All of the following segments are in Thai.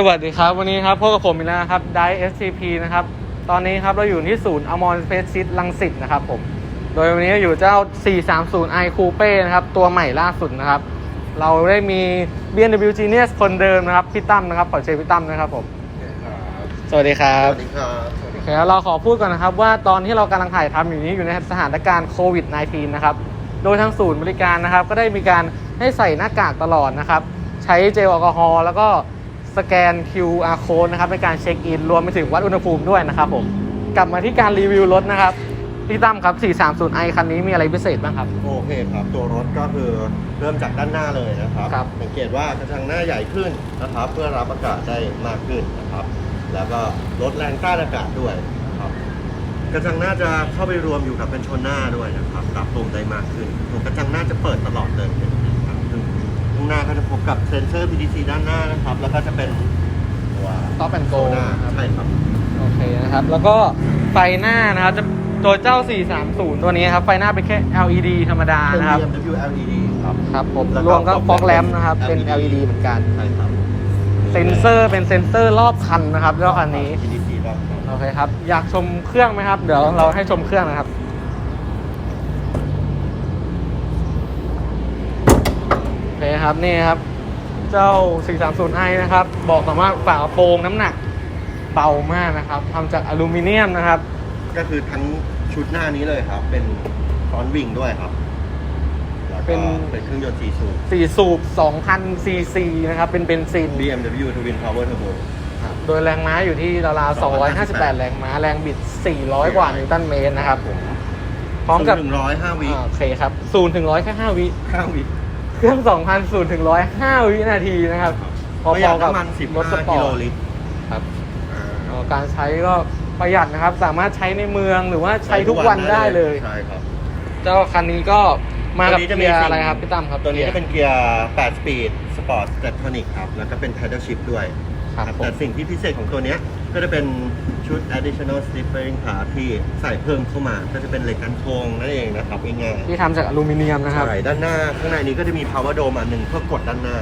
สวัสดีครับ วันนี้ครับพบกับผมอีกแล้วนะครับได SCP นะครับ ตอนนี้ครับเราอยู่ที่ศูนย์อมรเฟสซิตลังสิตนะครับผม โดยวันนี้อยู่เจ้า 430i Coupe นะครับ ตัวใหม่ล่าสุดนะครับ เราได้มี BMW Genius คนเดิมนะครับ พี่ตั้มนะครับขอเชิญพี่ตั้มนะครับผม สวัสดีครัสบวัสดีครับสวัสดีโอคเครับเราขอพูดก่อนนะครับว่าตอนที่เรากำลังถ่ายทำอยู่นี้อยู่ในสถานการณ์โควิด -19 นะครับ โดยทางศูนย์บริการนะครับ ก็ได้มีการให้ใส่หน้ากากตลอดนะครับ ใช้เจลแอลกอฮอล์แล้วก็ สแกน QR code นะครับในการเช็คอิน รวมไปถึงวัดอุณหภูมิด้วยนะครับผม กลับมาที่การรีวิวรถนะครับ พี่ตั้มครับ 430i คันนี้มีอะไรพิเศษบ้างครับ โอเคครับ ตัวรถก็คือเริ่มจากด้านหน้าเลยนะครับครับ สังเกตว่ากระจังหน้าใหญ่ขึ้นนะครับ เพื่อรับอากาศได้มากขึ้นนะครับ แล้วก็ลดแรงต้านอากาศด้วยนะครับ กระจังหน้าจะเข้าไปรวมอยู่กับเป็นชนหน้าด้วยนะครับปรับปรุงได้มากขึ้นตัวกระจังหน้าจะเปิดตลอดเลยนะครับซึ่ง ข้างหน้าก็จะพบกับเซ็นเซอร์ PDC ด้านหน้านะครับ แล้วก็จะเป็นตัว Stop and go โซน่านะครับใช่ครับ โอเคนะครับ แล้วก็ไฟหน้านะครับจะตัวเจ้า 430 ตัวนี้ครับ ไฟหน้าเป็นแค่ LED ธรรมดาเป็น นะครับ BMW LED ครับ ครับผมแล้วรวมก็ฟฟอกแลมนะครับ เป็น LED เหมือนกัน ใช่ครับเซนเซอร์เป็นเซนเซอร์รอบคันนะครับรอบคันนี้ PDC รอบคันโอเคครับ อยากชมเครื่องไหมครับ เดี๋ยวเราให้ชมเครื่องนะครับ โอ เคครับนี่ครับ เจ้า 430i นะครับ บอกก่อนว่าฝากระโปรงน้ำหนักเบามากนะครับทำจากอลูมิเนียมนะครับ ก็คือทั้งชุดหน้านี้เลยครับ เป็นฟรอนต์วิงด้วยครับแล้วเป็ก็น เป็นเครื่องยนต์4สูบ4สูบ2,000ซีซีนะครับ เป็นเบนซิน BMW Twin Power Turbo โดยแรงม้าอยู่ที่ราวๆ258 แรงม้า แรงบิด 400 กว่านิวตันเมตรนะครับผมพร้อมกับหนึ่งร้อยห้าวิอ่าโอเคครับ 0 ถึง 100 แค่ 5 วิ ห้าวิ เครื่อง 2,000 0ถึง100 5 วินาทีนะครับพประหยัอดๆกับน้ำมันรถส15ปอกิโลร์ตลิตรครับอ่า เอ่อการใช้ก็ประหยัดนะครับ สามารถใช้ในเมืองหรือว่าใช้ทุกวันได้เลย ใช่ครับ เจ้าคันนี้ก็มากับตัวนี้จะเกียร์สิ่ง อะไรครับพี่ตั้มครับตัวนี้จะเป็นเกียร์ 8 สปีด สปอร์ตสเต t ทอนิกครับ แล้วก็เป็น Paddle Shift ด้วยครับครับผมแต่สิ่งที่พิเศษของตัวเนี้ยก็จะเป็น ชุด additional steering bar ที่ใส่เพิ่มเข้ามา ก็จะเป็นเหล็กกันโครงนั่นเองนะครับง่ายๆที่ทำจากอลูมิเนียมนะครับ ใช่ด้านหน้า ข้างในนี้ก็จะมี power dome อันหนึ่งเพื่อกดด้านหน้า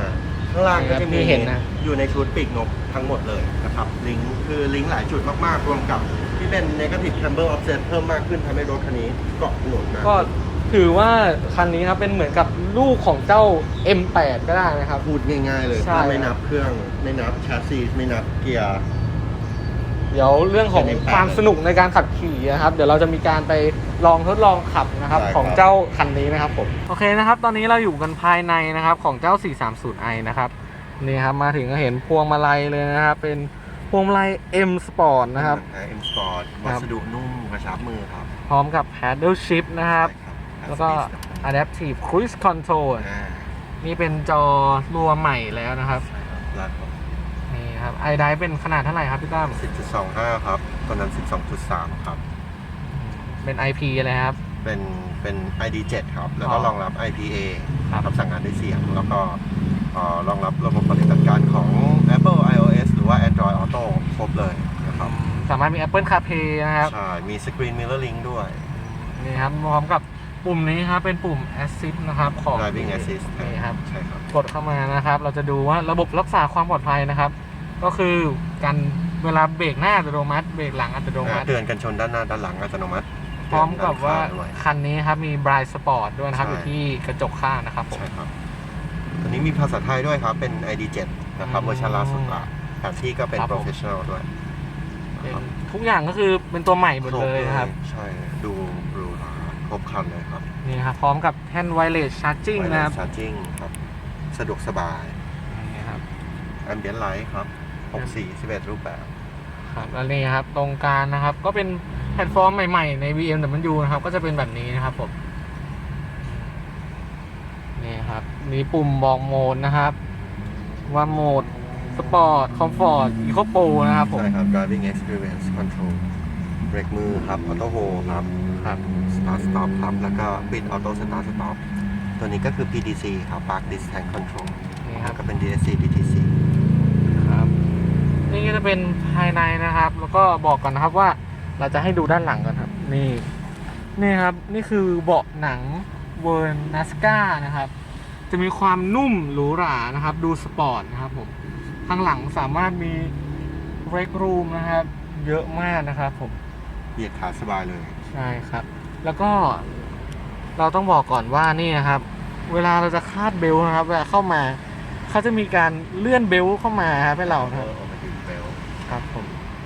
ข้างล่างก็จะมีที่เห็นนะ อยู่ในชุดปีกนกทั้งหมดเลยนะครับ ลิงก์คือลิงก์หลายจุดมากๆ รวมกับที่เป็น negative camber offset เพิ่มมากขึ้นทำให้รถคันนี้เกาะถนนมากก็ถือว่าคันนี้ครับเป็นเหมือนกับลูกของเจ้า M8 ก็ได้นะครับ พูดง่ายๆเลยใช่ ถ้าไม่นับเครื่องไม่นับแชสซีไม่นับเกียร์ เดี๋ยวเรื่องของเป็น M8 ความสนุกในการขับขี่นะครับ เดี๋ยวเราจะมีการไปลองทดลองขับนะครับได้ครับ ของเจ้าคันนี้นะครับผมโอเคนะครับ ตอนนี้เราอยู่กันภายในนะครับของเจ้า 430i นะครับนี่ครับมาถึงก็เห็นพวงมาลัยเลยนะครับ เป็นพวงมาลัย M Sport นะครับ เอ็มสปอร์ตครัวับสดุนุ่มกระชับมือครับพร้อมกับ Paddle Shift นะครับ ใช่ครับแล้วก็ Adaptive Cruise Control อ่านี่เป็นจอรัวใหม่แล้วนะครับใช่ครับรัดครับ นี่ครับไอไดเป็นขนาดเท่าไหร่ครับพี่ตั้ม10.25 ครับ ตอนนั้น 12.3 ครับ เป็น IP อะไรครับ เป็น เป็น ID7 ครับ แล้วก็อ๋อรองรับ IPA ครับรับสั่งงานด้วยเสียง แล้วก็เอ่อรองรับระบบปฏิบัติการของ Apple iOS หรือว่า Android Auto ครบเลยนะครับ สามารถมี Apple CarPlay นะครับ ใช่ มี Screen Mirror Link ด้วย นี่ครับพร้อมกับปุ่มนี้ครับเป็นปุ่ม Assist นะครับของ Driving Assist นี่ครับ ใช่ครับ กดเข้ามานะครับ เราจะดูว่าระบบรักษาความปลอดภัยนะครับ ก็คือการเวลาเบรกหน้าอัตโนมัติเบรกหลังอัตโนมัติ เตือนกันชนด้านหน้าด้านหลังอัตโนมัติพร้อมกับว่าเตือนด้นข้งด้วยคันนี้ครับมี Bright Sport ด้วยนะครับใช่อยู่ที่กระจกข้างนะครับผมใช่ครับตัวนี้มีภาษาไทยด้วยครับ เป็น ID7 นะครับอืมเวอร์ชันล่าสุดละแผนที่ก็เป็นครับผม Professional ด้วยเป็นทุกอย่างก็คือเป็นตัวใหม่หมดเลยนะครับ ใช่ดูหรูหราครบครันเลยครับ นี่ครับ พร้อมกับแท่น Wireless Charging นะครับชาร์จิ่งครับ สะดวกสบายนี่ครับแอมเบียนไลท์ครับ 6สี11รูปแบบครับแล้วนี่ครับตรงกลางนะครับ ก็เป็นแพลตฟอร์มใหม่ๆ ใน BMW นะครับ ก็จะเป็นแบบนี้นะครับผมนี่ครับ มีปุ่มบอกโหมดนะครับ ว่าโหมดสปอร์ตคอมฟอร์ตอีโคโปนะครับผม ใช่ครับ driving experience control เบรกมือครับ auto hold ครับครับ start stop ครับ แล้วก็ปิด auto start stop ตัวนี้ก็คือ PDC ครับ park distance control นี่ครับแล้วก็เป็น DSC DTC ครับ นี่ก็จะเป็นภายในนะครับ แล้วก็บอกก่อนนะครับว่าเราจะให้ดูด้านหลังกันครับ นี่นี่ครับนี่คือเบาะหนังเวอร์นัสกานะครับ จะมีความนุ่มหรูหรานะครับ ดูสปอร์ตนะครับผมข้างหลังสามารถมี break room นะครับ เยอะมากนะครับผมเหยียดขาสบายเลย ใช่ครับ แล้วก็เราต้องบอกก่อนว่านี่นะครับ เวลาเราจะคาดเบลต์นะครับเวลาเข้ามาเขาจะมีการเลื่อนเบลต์เข้ามาครับให้เราเอนะครับอเอามาดึงเบลครับผม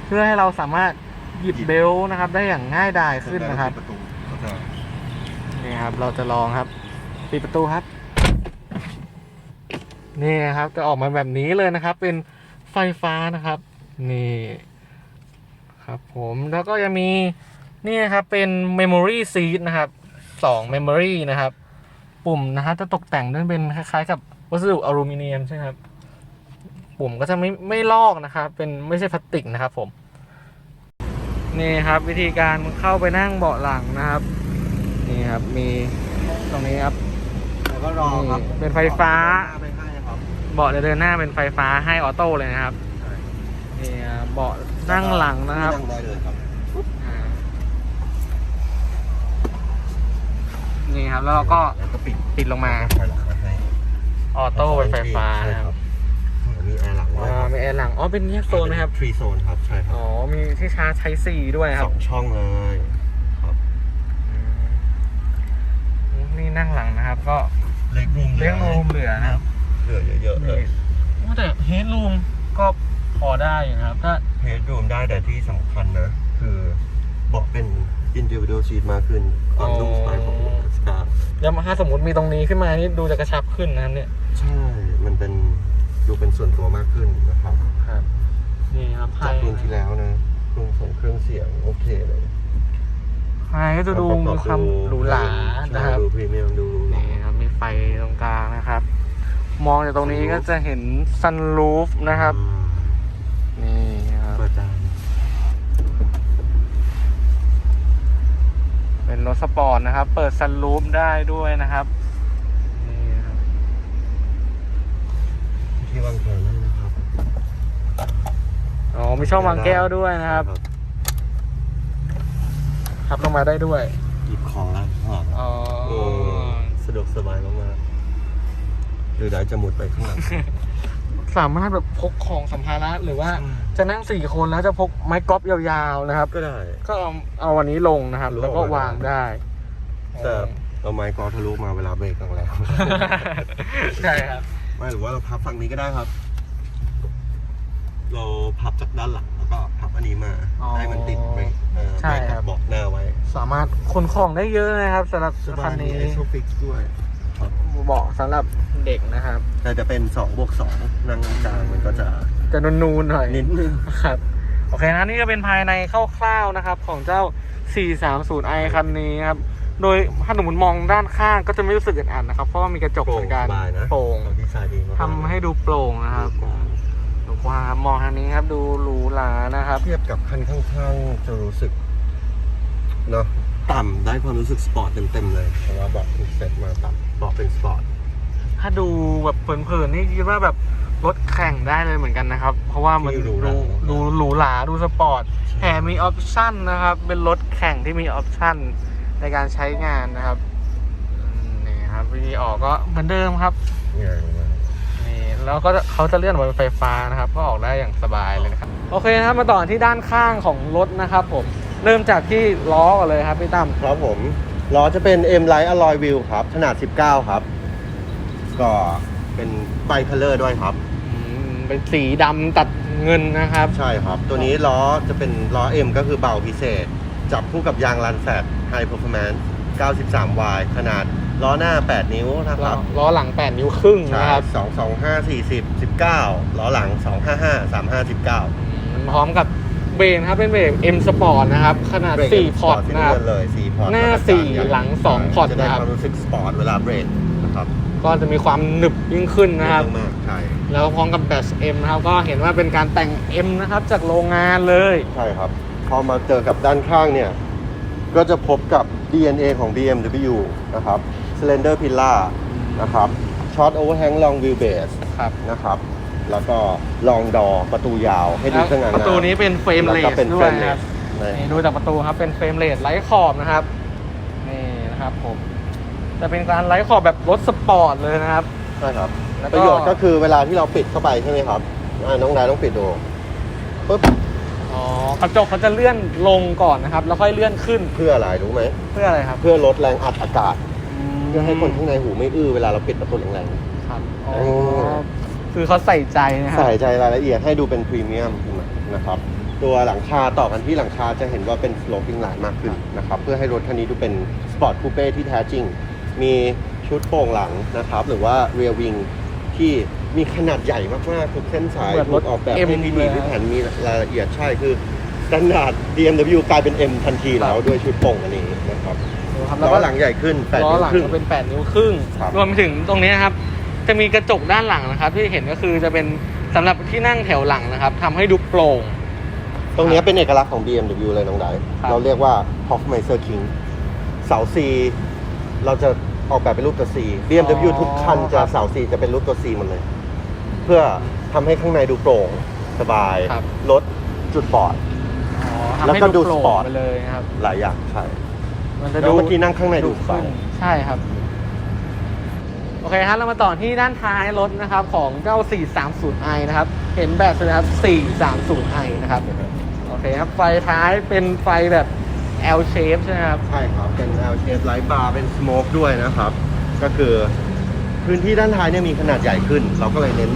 เพื่อให้เราสามารถหยิบเบลต์นะครับได้อย่างง่ายดายขึ้นนะครับประตูก็จะนี่ครับ เราจะลองครับ ปิดประตูครับ นี่นะครับ จะออกมาแบบนี้เลยนะครับ เป็นไฟฟ้านะครับ นี่ครับผมแล้วก็จะมีนี่นะครับเป็น memory seat นะครับสอง memory นะครับ ปุ่มนะครับจะตกแต่งด้วยเป็นคล้ายๆ กับวัสดุอลูมิเนียมใช่ไหมครับ ปุ่มก็จะไม่ไม่ลอกนะครับ เป็นไม่ใช่พลาสติกนะครับผม นี่ครับวิธีการเข้าไปนั่งเบาะหลังนะครับ นี่ครับมีตรงนี้ครับแล้วก็รอครับนี่เป็นไฟฟ้า ไปให้ครับเบาะเดินหน้าเป็นไฟฟ้าให้ออโต้เลยนะครับใช่นี่ครับเบาะนั่งหลังนะครับนั่งได้เลยครับ อ่านี่ครับแล้วเราก็แล้วก็ปิดปิดลงมาถอยหลังมาให้ออโต้เป็นไฟฟ้านะครับมีแอร์หลังอ๋ด้วยอมีแอร์หลัง อ๋อ เป็นแยกโซนนะครับ ทรีโซนครับ ใช่ครัอ๋อ มีที่ชาร์จใช้สี่ด้วยคสรับองช่องเลยครับอืมนี่นั่งหลังนะครับ ก็ เล็กรูมเลี้ยงรูมเหลือนะครับ เหลือเยอะๆเลนี่ยโอ้แต่เฮดรูมก็พอได้อยู่นะครับ ถ้า เฮดรูมได้แต่ที่สำคัญนะ คือเบอกเป็น individual seat มากขึ้นความนุ่มสบายของสกาแล้วถ้าสมมติมีตรงนี้ขึ้นมานี่ดูจะกระชับขึ้นนะครับเนี่ย ใช่ มันเป็น ดูเป็นส่วนตัวมากขึ้นนะครับครับนี่ครับจาภากยรุ่นที่แล้วนะเครื่องส่งเครื่องเสียงโอเคเลยภายก็จะดูมีความหรูหรานะครับดูพรีเมียมดูหรูหรานี่ครับมีไฟตรงกลางนะครับ มองจากตรงนี้ก็จะเห็นซันรูฟนะครับอืมนี่ครับเปิดได้เป็นรถสปอร์ตนะครับ เปิดซันรูฟได้ด้วยนะครับ นี่ครับ ที่วางแขนได้นะครับ อ๋อมีช่องวางแก้วด้วยนะครับพับลงมาได้ด้วย หยิบของแล้วข้างหลังอ๋อโอ้สะดวกสบายมากๆหรือได้จะหมุดไปข้างหลัง สามารถแบบพกของสัมภาระหรือว่าอืมจะนั่งสี่คนแล้วจะพกไม้กอล์ฟยาวๆนะครับ ก็ได้ ก็เอาเอาวันนี้ลงนะครับหรือแล้วก็เอาไว้วางได้แต่เอาไม้กอล์ฟทะลุมาเวลาเบรกแรงใช่ครับๆไม่หรือว่าเราพับฝั่งนี้ก็ได้ครับ เราพับจากด้านหลังแล้วก็พับอันนี้มาอ๋อให้มันติดเบรกเออใช่เบรกครับเบอกหน้าไว้สามารถขนของได้เยอะนะครับสำหรับสบาคัยนมีนี้ไอโซฟิกด้วยครับเบาะสำหรับเด็กนะครับ แต่จะเป็น2บวก2นั่งกลางมันก็จะจะนูนๆหน่อย นิดนึง ครับโอเคนะนี่ก็เป็นภายในคร่าวๆนะครับ ของเจ้า 430i คันนี้ครับ โดยถ้าสมมติมองด้านข้างก็จะไม่รู้สึกอึดอัดนะครับ เพราะว่ามีกระจกโปร่เหงมือนกันสบายนะ โปร่งเขาดีไซน์ดีมากทำให้ดูโปร่งนะครับดูกว้าง ครับมองทางนี้ครับ ดูหรูหรานะครับเทียบกับคันข้างๆจะรู้สึกเนาะต่ำได้ความรู้สึกสปอร์ตเต็มๆเลยเพราะว่าเบอกถูกเซตมาต่ำเบอกเป็นสปอร์ตถ้าดูแบบเพลินๆนี่คิดว่าแบบรถแข่งได้เลยเหมือนกันนะครับ เพราะว่ามันที่หรูดูหราดูหรูหราดูสปอร์ตแถมมีออปชั่นนะครับ เป็นรถแข่งที่มีออปชั่นในการใช้งานนะครับอืมนี่ครับวิธีออกก็เหมือนเดิมครับง่ายมากนี่ แล้วก็จะเขาจะเลื่อนออกมาเป็นไฟฟ้านะครับ ก็ออกได้อย่างสบายเลยนะครับโอเคนะครับมาต่อที่ด้านข้างของรถนะครับผมเริ่มจากที่ล้อก่อนเลยครับพี่ตั้มครับผมล้อจะเป็น M Light Alloy Wheel ครับ ขนาด 19 ครับ ก็เป็นไบคัลเลอร์ด้วยครับ อืมเป็นสีดำตัดเงินนะครับ ใช่ครับ ตัวนี้ล้อจะเป็นล้อ M ก็คือเบาพิเศษ จับคู่กับยางลันแฟต High Performance 93Y ขนาด ล้อหน้า 8 นิ้วนะคล้อรับล้อหลัง 8 นิ้วครึ่งใช่นะครับสองสองห้าสี่สิบสิบเก้าล้อหลังสองห้าห้าสามห้าสิบเก้าพร้อมกับเบรกนะครับเป็นเบรก M Sport นะครับ ขนาด 4 พอร์ตนะครับเลยสี่พอร์ตหน้าแล้วก็สี่กาหลังสองพอร์ตจะได้นะครับความรู้สึกสปอร์ตเวลาเบรกนะครับก็จะมีความหนึบยิ่งขึ้นนะครับเยอมากใช่แล้วก็พร้อมกับแบต M นะครับก็เห็นว่าเป็นการแต่ง M นะครับจากโรงงานเลยใช่ครับพอมาเจอกับด้านข้างเนี่ยก็จะพบกับ DNA ของ BMW นะครับ Slender Pillar นะครับ Short Overhang Long Wheelbase ครับนะครับ แล้วก็ลองดอประตูยาวให้ดูสง่างามประตูนี้เป็นเฟรมเลแล้วสก็เป็นด้เฟวรยมเลนะครับสนี่ดูจากประตูครับเป็นเฟรมเลสไร้ขอบนะครับนี่นะครับผมจะเป็นการไร้ขอบแบบรถสปอร์ตเลยนะครับใช่ครับแล้วก็ประโยชน์ก็คือเวลาที่เราปิดเข้าไปใช่ไหมครับอ่าน้องดายต้องปิดดูปุ๊บอ๋อกระจกเขาจะเลื่อนลงก่อนนะครับ แล้วค่อยเลื่อนขึ้นเพื่ออะไรรู้ไหมเพื่ออะไรครับ เพื่อลดแรงอัดอากาศ เพื่อให้คนข้างในหูไม่อื้อเวลาเราปิดประตูแรง ครับอ๋อเออคือเขาใส่ใจนะคๆรับใส่ใจรายละเอียดให้ดูเป็นพรีเมียมขึ้นมานะครับ ตัวหลังคาต่อกันที่หลังคาจะเห็นว่าเป็น sloping line มากขึ้นนะครับ เพื่อให้รถคันนี้ดูเป็นสปอร์ตคูเป้ที่แท้จริง มีชุดโป่งหลังนะครับ หรือว่า rear wing ที่มีขนาดใหญ่มากๆทุกเส้นสายเหมือนรถูถกออกแบบ M ให้พิเลถียพิถันมีรายละเอียดใช่คือสแตนดาร์ด BMW กลายเป็น M ทันทีแล้วด้วยชุดโป่งอันนี้นะครับดู ครับล้แล้วอก็หลังใหญ่ขึ้น8ล้อนิ้วหลังครึ่งจะเป็น 8 นิ้วครึ่ง ครับ รวมไปถึงตรงนี้นะครับ จะมีกระจกด้านหลังนะครับ ที่เห็นก็คือจะเป็นสำหรับที่นั่งแถวหลังนะครับทำให้ดูโปร่ง ตรงเนี้ยเป็นเอกลักษณ์ของ BMW เลยน้องไดครับ เราเรียกว่า Hofmeister King เสา C เราจะออกแบบเป็นรูปตัว C BMW ทุกคันจะเสา C จะเป็นรูปตัว C หมดเลย เพื่อทำให้ข้างในดูโปร่งสบายครับ ลดจุดบอดอ๋อทำแล้วให้ก็ดูดูโปร่สงปอร์ตไปเลยนะครับ หลายอย่างใช่ มันจะแล้วดูเมื่อกี้นั่งข้างในดูสบายขึ้นใช่ครับ โอเคครับเรามาต่อที่ด้านท้ายรถนะครับ ของเจ้า 430i นะครับ เห็นแบบเลยครับ 430i นะครับ โอเคครับ ไฟท้ายเป็นไฟแบบ L shape ใช่ไหมครับ ใช่ครับ เป็น L shape light bar เป็น smoke ด้วยนะครับ ก็คือพื้นที่ด้านท้ายเนี่ยมีขนาดใหญ่ขึ้น เราก็เลยเน้น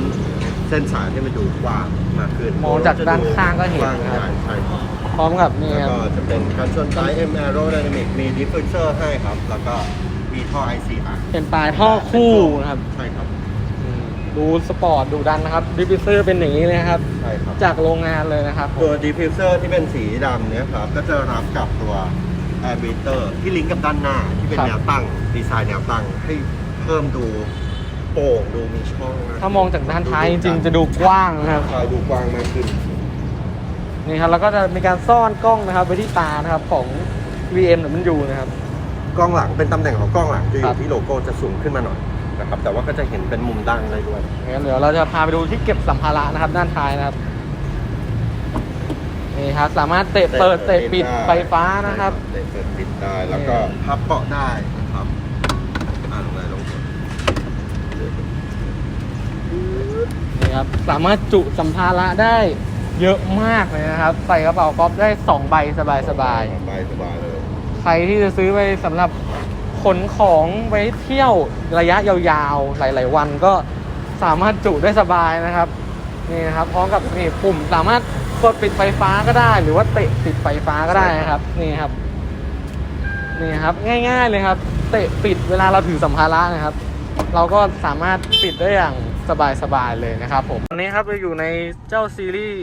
เส้นสายให้มันดูกว้าง มากขึ้นมองจากด้านข้างก็เห็นกว้างนะครับใหญ่ใช่ครับพร้อมกับนี่แล้วครับก็จะเป็นการชนท้าย M Aerodynamic มี diffuser ให้ครับ แล้วก็มีท่อ IC อะเป็นปลายท่อคู่นะครับใช่ครับ อืมดูสปอร์ตดูดันนะครับดิฟฟิเซอร์เป็นอย่างนี้เลยครับ ใช่ครับ จากโรงงานเลยนะครับผมตัว diffuser ที่เป็นสีดำเนี่ยครับ ก็จะรับกับตัว air breather ที่ลิงก์กับด้านหน้าที่เป็นแนวตั้ง ดีไซน์แนวตั้งให้เพิ่มดู โป่งดูมีช่องนะถ้ามองจากด้านท้ายจริงๆ จะดูกว้างนะครับใช่ดูกว้างมากขึ้นนี่ครับแล้วก็จะมีการซ่อนกล้องนะครับไว้ที่ตานะครับของ VM หรือมันอยู่นะครับ กล้องหลังเป็นตำแหน่งของกล้องหลังจะอครัยู่บ ที่โลโก้จะสูงขึ้นมาหน่อยนะครับแต่ว่าก็จะเห็นเป็นมุมดังเลยด้วย งั้นเดี๋ยวเราจะพาไปดูที่เก็บสัมภาระนะครับ ด้านท้ายนะครับนี่ครับสามารถเตะเปิดเตะปิดไฟฟ้านะครับ เตะเปิดปิดได้แล้วก็พับเบาะได้นะครับอ่าลงไหนลงกด นี่ครับสามารถจุสัมภาระได้เยอะมากเลยนะครับใส่กระเป๋าก๊อฟได้สองใบสบายสบายสบายเลยๆใครที่จะซื้อไปสำหรับขนของไปเที่ยวระยะยาวๆ หลาย ๆ วันก็สามารถจุได้สบายนะครับนี่นะครับพร้อมกับนี่ปุ่มสามารถกดปิดไฟฟ้าก็ได้ หรือว่าเตะปิดไฟฟ้าก็ได้นะครับนี่ครับนี่ครับง่าย ๆเลยครับ เตะปิดเวลาเราถือสัมภาระนะครับ เราก็สามารถปิดได้อย่าง สบายๆเลยนะครับผมวันนี้ครับเราอยู่ในเจ้าซีรีส์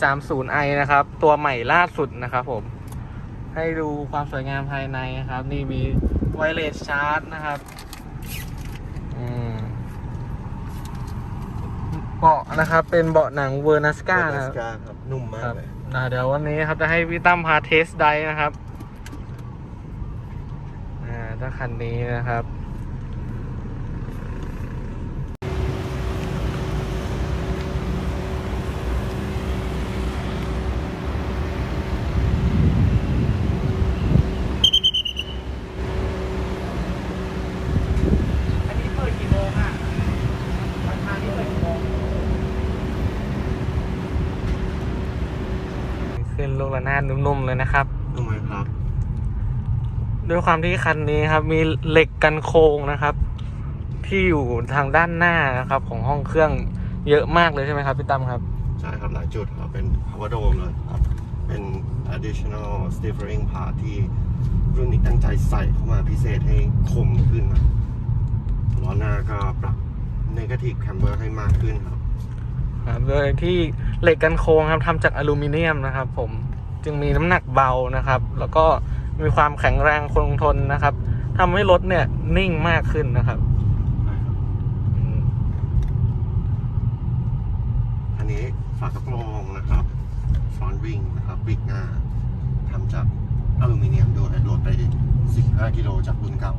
430i นะครับ ตัวใหม่ล่าสุดนะครับผม ให้ดูความสวยงามภายในนะครับ นี่มีไวเลสชาร์จนะครับอืมเบาะนะครับ เป็นเบาะหนังเวอร์นัสกาเวอนะครับสกาครับ นุ่มมาคกรับเลยอ่าเดี๋ยววันนี้ครับจะให้พี่ตั้มพาเทสไดฟ์นะครับ อ่าถ้าคันนี้นะครับ อันนี้เปิดกี่โมงอะวันทางนี้เปิดกี่โมง ขึ้นลู กระนาดนุ่มๆเลยนะครับนุ่มไมครับ ด้วยความที่คันนี้ครับ มีเหล็กกันโค้งนะครับ ที่อยู่ทางด้านหน้านะครับ ของห้องเครื่องเยอะมากเลยใช่ไหมครับพี่ตั้มครับ ใช่ครับหลายจุดครับเป็น power dome เลยครับ เป็น additional steering part ที่รุ่นนี้ตั้งใจใส่เข้ามาพิเศษให้คมขึ้นนะล้อหน้าก็ปรับ negative camber ให้มากขึ้นครับครับโดยที่เหล็กกันโค้งครับทำจากอลูมิเนียมนะครับผม จึงมีน้ำหนักเบานะครับ แล้วก็มีความแข็งแรงคงทนนะครับทำให้รถเนี่ยนิ่งมากขึ้นนะครับอืมอันนี้ฝากระโปรงนะครับฟรอนวิงนะครับวิกหน้าทำจากอลูมิเนียมด้วยโหลดไป 15 กิโลจากรุ่นเก่า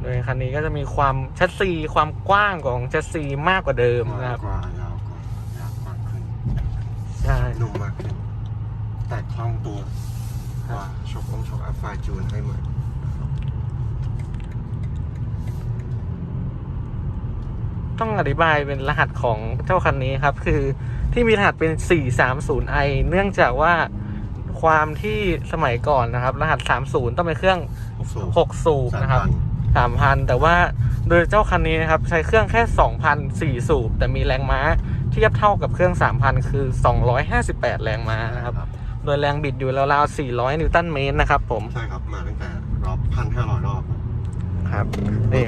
โดยคันนี้ก็จะมีความแชสซีความกว้างของแชสซีมากกว่าเดิมนะครับกว่ายาวกว่ายาวมากขึ้นใช่นุ่มมากขึ้น แต่คล่องตัวกว่าชกองชกอัพไฟจูนให้ใหม่ต้องอธิบายเป็นรหัสของเจ้าคันนี้ครับ คือที่มีรหัสเป็น 430i เนื่องจากว่าความที่สมัยก่อนนะครับ รหัส 30 ต้องเป็นเครื่องสูบ6สูบนะครับ 3,000 แต่ว่าโดยเจ้าคันนี้นะครับ ใช้เครื่องแค่ 2,000 4 สูบ แต่มีแรงม้าเทียบเท่ากับเครื่อง 3,000 คือ 258 แรงม้านะครับ โดยแรงบิดอยู่ราวๆ400 นิวตันเมตรนะครับผม ใช่ครับ มาตั้งแต่รอบพันห้าร้อยรอบ ครับ นี่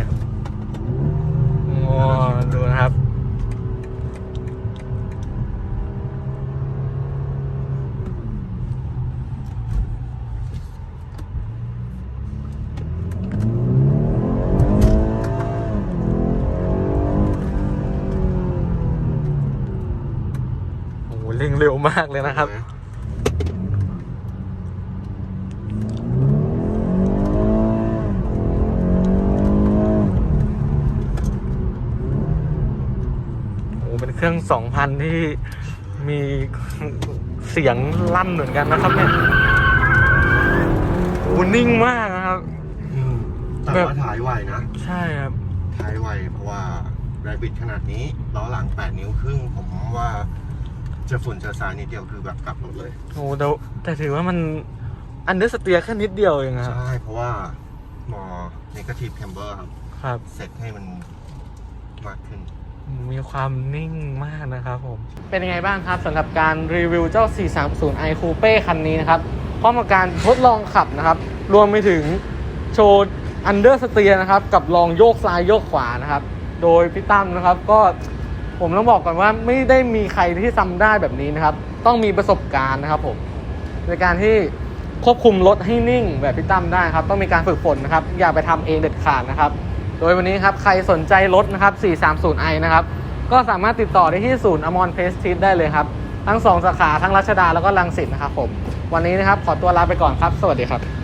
โอ้ดูนะครับ โอ้โหเร่งเร็วมากเลยนะครับ โอ้ เป็นเครื่องสองพันที่มีเสียงลั่นเหมือนกันนะครับเนี่ยโอ้นิ่งมากนะครับอืมแต่แบบว่าถ่ายไวนะ ใช่ครับ ถ่ายไวเพราะว่าแรบิดขนาดนี้ล้อหลัง 8 นิ้วครึ่ง ผมว่าจะฝุ่นจะสายนิดเดียวคือแบบกลับรถเลย โอ้แต่แต่ถือว่ามันอันเดอร์สเตียแค่นิดเดียวเองครับ ใช่ เพราะว่าหมอ negative camber ครับ ครับ เสร็จให้มันมากขึ้น มีความนิ่งมากนะครับผม เป็นยังไงบ้างครับสำหรับการรีวิวเจ้า 430i Coupe คันนี้นะครับพร้อมกับการทดลองขับนะครับ รวมไปถึงโชว์อันเดอร์สเตียนะครับ กับลองโยกซ้ายโยกขวานะครับ โดยพี่ตั้มนะครับก็ผมต้องบอกก่อนว่าไม่ได้มีใครที่ทำได้แบบนี้นะครับ ต้องมีประสบการณ์นะครับผม ในการที่ควบคุมรถให้นิ่งแบบพี่ตั้มได้ครับ ต้องมีการฝึกฝนนะครับ อย่าไปทำเองเด็ดขาดนะครับ โดยวันนี้ครับใครสนใจรถนะครับ 430i นะครับ ก็สามารถติดต่อได้ที่ศูนย์อมรเพสทิสได้เลยครับ ทั้ง 2 สาขาทั้งรัชดาแล้วก็ลังสิตนะครับผม วันนี้นะครับขอตัวลาไปก่อนครับ สวัสดีครับ